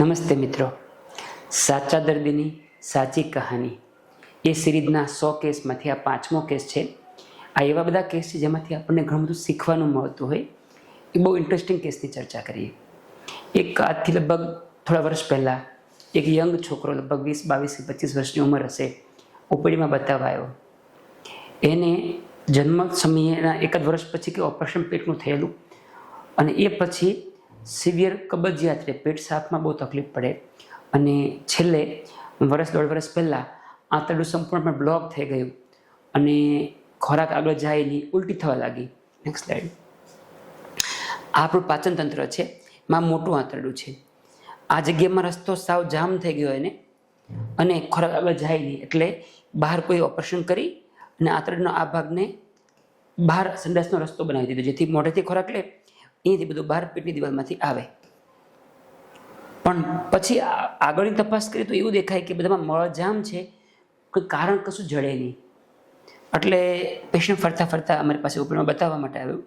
નમસ્તે મિત્રો. સાચા દર્દીની સાચી કહાની. એ સિરીઝના સો કેસમાંથી આ પાંચમો કેસ છે. આ એવા બધા કેસ છે જેમાંથી આપણને ઘણું બધું શીખવાનું મળતું હોય. એ બહુ ઇન્ટરેસ્ટિંગ કેસની ચર્ચા કરીએ. એક આજથી લગભગ થોડા વર્ષ પહેલાં એક યંગ છોકરો લગભગ વીસ, બાવીસ કે પચીસ વર્ષની ઉંમર હશે ઓપીડીમાં બતાવવા આવ્યો એને જન્મ સમયેના એકાદ વર્ષ પછી કે ઓપરેશન પેટનું થયેલું. અને એ પછી સિવિયર કબજિયાત એટલે પેટ સાફમાં બહુ તકલીફ પડે અને છેલ્લે વર્ષ દોઢ વર્ષ પહેલાં આંતરડું સંપૂર્ણપણે બ્લોક થઈ ગયું અને ખોરાક આગળ જાય નહીં ઉલટી થવા લાગી. નેક્સ્ટ સ્લાઇડ આ આપણું પાચન તંત્ર છે માં મોટું આંતરડું છે. આ જગ્યામાં રસ્તો સાવ જામ થઈ ગયો એને અને ખોરાક આગળ જાય નહીં એટલે બહાર કોઈ ઓપરેશન કરી અને આંતરડનો આ ભાગને બહાર સંડાસનો રસ્તો બનાવી દીધો, જેથી મોઢેથી ખોરાક લે અહીંયાથી બધું બહાર પેટની દિવાલમાંથી આવે. પણ પછી આગળની તપાસ કરીએ તો એવું દેખાય કે બધામાં મળજામ છે, કોઈ કારણ કશું જડે નહીં. એટલે પેશન્ટ ફરતા ફરતા અમારી પાસે ઉપરમાં બતાવવા માટે આવ્યું.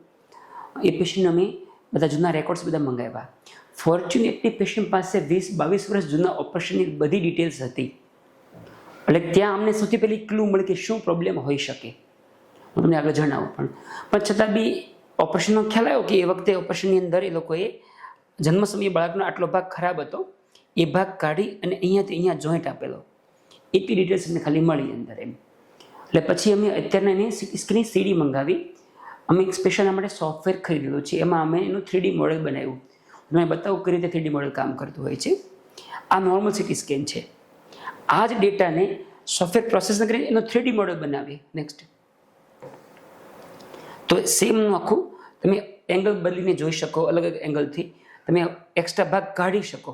એ પેશન્ટ અમે બધા જૂના રેકોર્ડ્સ બધા મંગાવ્યા. ફોર્ચ્યુનેટલી પેશન્ટ પાસે વીસ, બાવીસ વર્ષ જૂના ઓપરેશનની બધી ડિટેલ્સ હતી. એટલે ત્યાં અમને સૌથી પહેલી ક્લુ મળે કે શું પ્રોબ્લેમ હોઈ શકે. હું તમને આગળ જણાવું પણ. પણ છતાં બી ઓપરેશનનો ખ્યાલ આવ્યો કે એ વખતે ઓપરેશનની અંદર એ લોકોએ જન્મ સમયે બાળકનો આટલો ભાગ ખરાબ હતો. એ ભાગ કાઢી અને અહીંયાથી અહીંયા જોઈન્ટ આપેલો. એટલી ડિટેલ્સ અમને ખાલી મળી અંદર એમ. એટલે પછી અમે અત્યારના એને સ્ક્રીન સીડી મંગાવી. અમે એક સ્પેશિયલ માટે સોફ્ટવેર ખરીદેલું છે. એમાં અમે એનું થ્રીડી મોડેલ બનાવ્યું. મેં બતાવું કઈ રીતે થ્રીડી મોડેલ કામ કરતું હોય છે. આ નોર્મલ સિટી સ્કેન છે. આ જ ડેટાને સોફ્ટવેર પ્રોસેસ કરીને એનો થ્રીડી મોડેલ બનાવીએ. નેક્સ્ટ તો સેમનું આખું તમે એંગલ બદલીને જોઈ શકો, અલગ અલગ એંગલથી તમે એક્સ્ટ્રા ભાગ કાઢી શકો,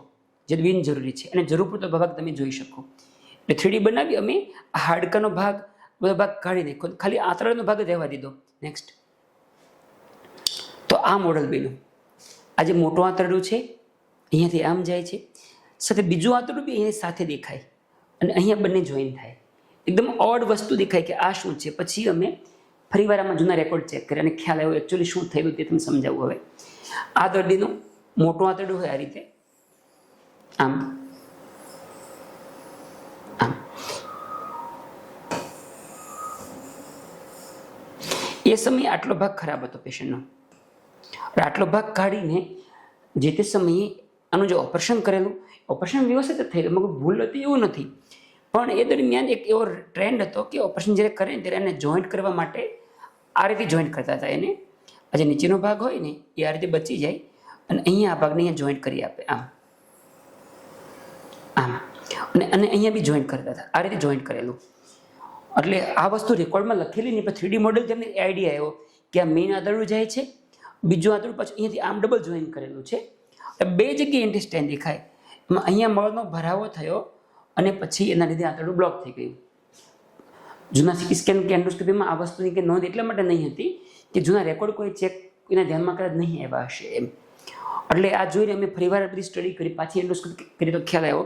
જે બિનજરૂરી છે. અને જરૂર પૂરતો ભાગ તમે જોઈ શકો. એટલે થ્રીડી બનાવી અમે હાડકાનો ભાગ બધો ભાગ કાઢી નાખ્યો. ખાલી આંતરડાનો ભાગ રહેવા દીધો. નેક્સ્ટ તો આ મોડલ બન્યું. આ જે મોટું આંતરડું છે, અહીંયાથી આમ જાય છે. સાથે બીજું આંતરડું બી અહીંયા સાથે દેખાય. અને અહીંયા બંને જોઈન થાય. એકદમ ઓડ વસ્તુ દેખાય કે આ શું છે. પછી અમે ફરીવાર આમાં જૂના રેકોર્ડ ચેક કર્યા અને ખ્યાલ આવ્યો એકચ્યુઅલી શું થયેલું તે તમને સમજાવવું હવે. આ દર્દીનું મોટું આંતરડું હોય આ રીતે. આમ. આમ. એ સમયે આટલો ભાગ ખરાબ હતો પેશન્ટનો આટલો ભાગ કાઢીને જે તે સમયે આનું જે ઓપરેશન કરેલું ઓપરેશન વ્યવસ્થિત થયેલું, મગર ભૂલ હતી એવું નથી. પણ એ દરમિયાન એક એવો ટ્રેન્ડ હતો કે ઓપરેશન જ્યારે કરે ત્યારે એને જોઈન્ટ કરવા માટે આ રીતે જોઈન્ટ કરતા હતા એને. આ જે નીચેનો ભાગ હોય ને, એ આ રીતે બચી જાય અને અહીંયા આ ભાગને અહીંયા જોઈન્ટ કરી આપે. આમ. આમ. અને અને અહીંયા બી જોઈન્ટ કરતા હતા. આ રીતે જોઈન્ટ કરેલું. એટલે આ વસ્તુ રેકોર્ડમાં લખેલી નહીં પણ થ્રીડી મોડેલ તેમને આઈડિયા આવ્યો કે આ મેઇન આંતરડું જાય છે, બીજું આંતરડું પાછું અહીંયાથી આમ ડબલ જોઈન કરેલું છે. બે જગ્યાએ ઇન્ટેસ્ટાઇન દેખાય. એમાં અહીંયા મળનો ભરાવો થયો અને પછી એના લીધે આંતરડું બ્લોક થઈ ગયું. જૂના સિટી સ્કેન કે એન્ડોસ્કોપીમાં આ વસ્તુની કે નોંધ એટલા માટે નહીં હતી કે જૂના રેકોર્ડ કોઈ ચેક એના ધ્યાનમાં કદાચ નહીં આવ્યા હશે એમ. એટલે આ જોઈને અમે ફરીવાર બધી સ્ટડી કરી, પાછી એન્ડોસ્કોપી કરી તો ખ્યાલ આવ્યો.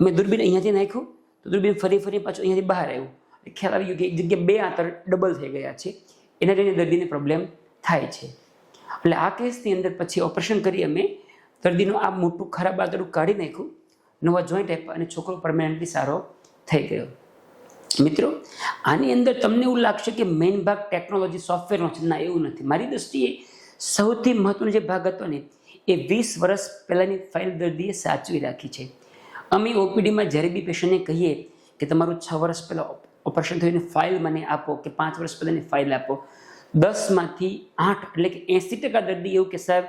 અમે દૂરબીન અહીંયાથી નાખ્યું, તો દૂરબીન ફરી ફરી પાછું અહીંયાથી બહાર આવ્યું. ખ્યાલ આવી ગયો કે એક જગ્યાએ બે આંતર ડબલ થઈ ગયા છે. એના લઈને દર્દીને પ્રોબ્લેમ થાય છે. એટલે આ કેસની અંદર પછી ઓપરેશન કરી અમે. દર્દીનું આ મોટું ખરાબ આંતરડું કાઢી નાખ્યું. નવા જોઈન્ટ આપ્યા અને છોકરો પરમાનન્ટલી સારો થઈ ગયો. મિત્રો, આની અંદર તમને એવું લાગશે કે મેઇન ભાગ ટેકનોલોજી સોફ્ટવેરનો છે. ના, એવું નથી. મારી દૃષ્ટિએ સૌથી મહત્વનો જે ભાગ હતો ને, એ વીસ વર્ષ પહેલાંની ફાઇલ દર્દીએ સાચવી રાખી છે. અમે ઓપીડીમાં જ્યારે બી પેશન્ટને કહીએ કે તમારું છ વર્ષ પહેલાં ઓપરેશન થયું ફાઇલ મને આપો કે પાંચ વર્ષ પહેલાંની ફાઇલ આપો, દસમાંથી આઠ એટલે કે એંસી ટકા દર્દી એવું કે સાહેબ,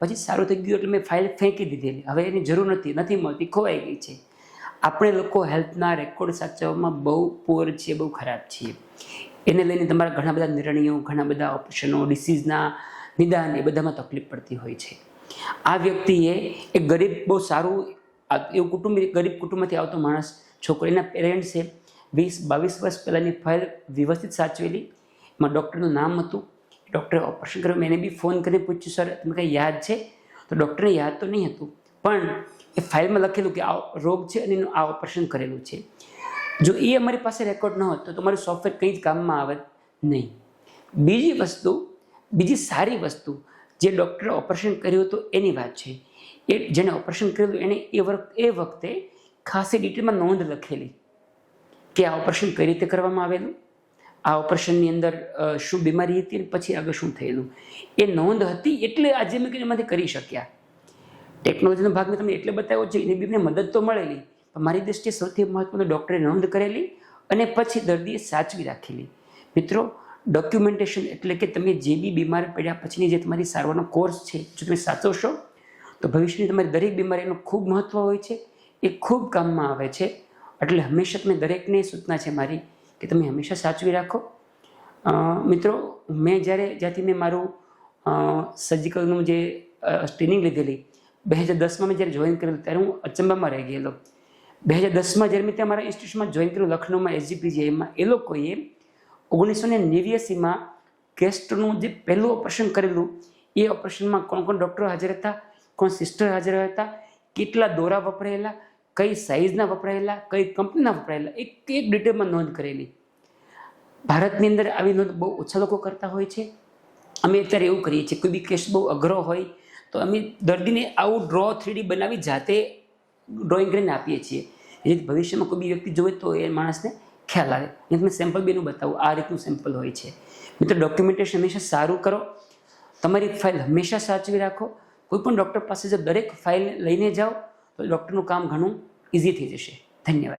પછી સારું થઈ ગયું એટલે મેં ફાઇલ ફેંકી દીધેલી. હવે એની જરૂર નથી નથી મળતી, ખોવાઈ ગઈ છે. આપણે લોકો હેલ્થના રેકોર્ડ સાચવવામાં બહુ પુઅર છીએ, બહુ ખરાબ છીએ. એને લઈને તમારા ઘણા બધા નિર્ણયો, ઘણા બધા ઓપરેશનો ડિસીઝના નિદાન એ બધામાં તકલીફ પડતી હોય છે. આ વ્યક્તિએ એક ગરીબ, બહુ સારું એવું કુટુંબ, ગરીબ કુટુંબમાંથી આવતો માણસ છોકરીના પેરેન્ટ્સે વીસ, બાવીસ વર્ષ પહેલાંની ફાઇલ વ્યવસ્થિત સાચવેલી. એમાં ડૉક્ટરનું નામ હતું. ડૉક્ટરે ઓપરેશન કર્યું. એને બી ફોન કરીને પૂછ્યું સર તમને કંઈ યાદ છે? તો ડૉક્ટરને યાદ તો નહીં હતું, પણ એ ફાઇલમાં લખેલું કે આ રોગ છે અને એનું આ ઓપરેશન કરેલું છે. જો એ અમારી પાસે રેકોર્ડ ન હોત તો તમારું સોફ્ટવેર કંઈ જ કામમાં આવે નહીં. બીજી વસ્તુ, બીજી સારી વસ્તુ, જે ડૉક્ટરે ઓપરેશન કર્યું હતું એની વાત છે. એ જેને ઓપરેશન કરેલું એને એ એ વખતે ખાસી ડિટેલમાં નોંધ લખેલી કે આ ઓપરેશન કઈ રીતે કરવામાં આવેલું, આ ઓપરેશનની અંદર શું બીમારી હતી અને પછી આગળ શું થયેલું. એ નોંધ હતી એટલે આજે મેં એમાંથી કરી શક્યા. ટેકનોલોજીનો ભાગ મેં તમને એટલે બતાવ્યો છે, એની બીને મદદ તો મળેલી, પણ મારી દૃષ્ટિએ સૌથી મહત્વનું ડૉક્ટરે નોંધ કરેલી અને પછી દર્દીએ સાચવી રાખેલી. મિત્રો ડોક્યુમેન્ટેશન એટલે કે તમે જે બી બીમાર પડ્યા પછીની જે તમારી સારવારનો કોર્સ છે, જો તમે સાચવશો, તો ભવિષ્યની તમારી દરેક બીમારીનું ખૂબ મહત્ત્વ હોય છે, એ ખૂબ કામમાં આવે છે. એટલે હંમેશા તમે દરેકને સૂચના છે મારી કે તમે હંમેશા સાચવી રાખો. મિત્રો, મેં જ્યારે, જ્યાંથી મેં મારું સર્જિકલનું જે ટ્રેનિંગ લીધેલી બે હજાર દસમાં મેં જ્યારે જોઈન કરેલું ત્યારે હું અચંબામાં રહી ગયેલો. બે હજાર દસમાં જ્યારે મેં ત્યાં મારા ઇન્સ્ટિટ્યૂટમાં જોઈન કર્યું, લખનૌમાં એસજીપીજીઆઈમાં એ લોકોએ ઓગણીસો ને નેવ્યાસીમાં ગેસ્ટનું જે પહેલું ઓપરેશન કરેલું, એ ઓપરેશનમાં કોણ કોણ ડૉક્ટરો હાજર હતા, કોણ સિસ્ટર હાજર હતા, કેટલા દોરા વપરાયેલા, કઈ સાઇઝના વપરાયેલા, કઈ કંપનીના વપરાયેલા, એક એક ડિટેલમાં નોંધ કરેલી. ભારતની અંદર આવી નોંધ બહુ ઓછા લોકો કરતા હોય છે. અમે અત્યારે એવું કરીએ છીએ, કોઈ બી કેસ બહુ અઘરો હોય તો અમે દર્દીને આવું ડ્રો થ્રીડી બનાવી જાતે ડ્રોઈંગ કરીને આપીએ છીએ. જેથી ભવિષ્યમાં કોઈ બી વ્યક્તિ જોવે તો એ માણસને ખ્યાલ આવે. એ તમે સેમ્પલ બેનું બતાવું. આ રીતનું સેમ્પલ હોય છે. મિત્રો ડોક્યુમેન્ટેશન હંમેશા સારું કરો. તમારી ફાઇલ હંમેશા સાચવી રાખો. કોઈ પણ ડૉક્ટર પાસે જો દરેક ફાઇલ લઈને જાઓ, તો ડૉક્ટરનું કામ ઘણું ઇઝી થઈ જશે. ધન્યવાદ.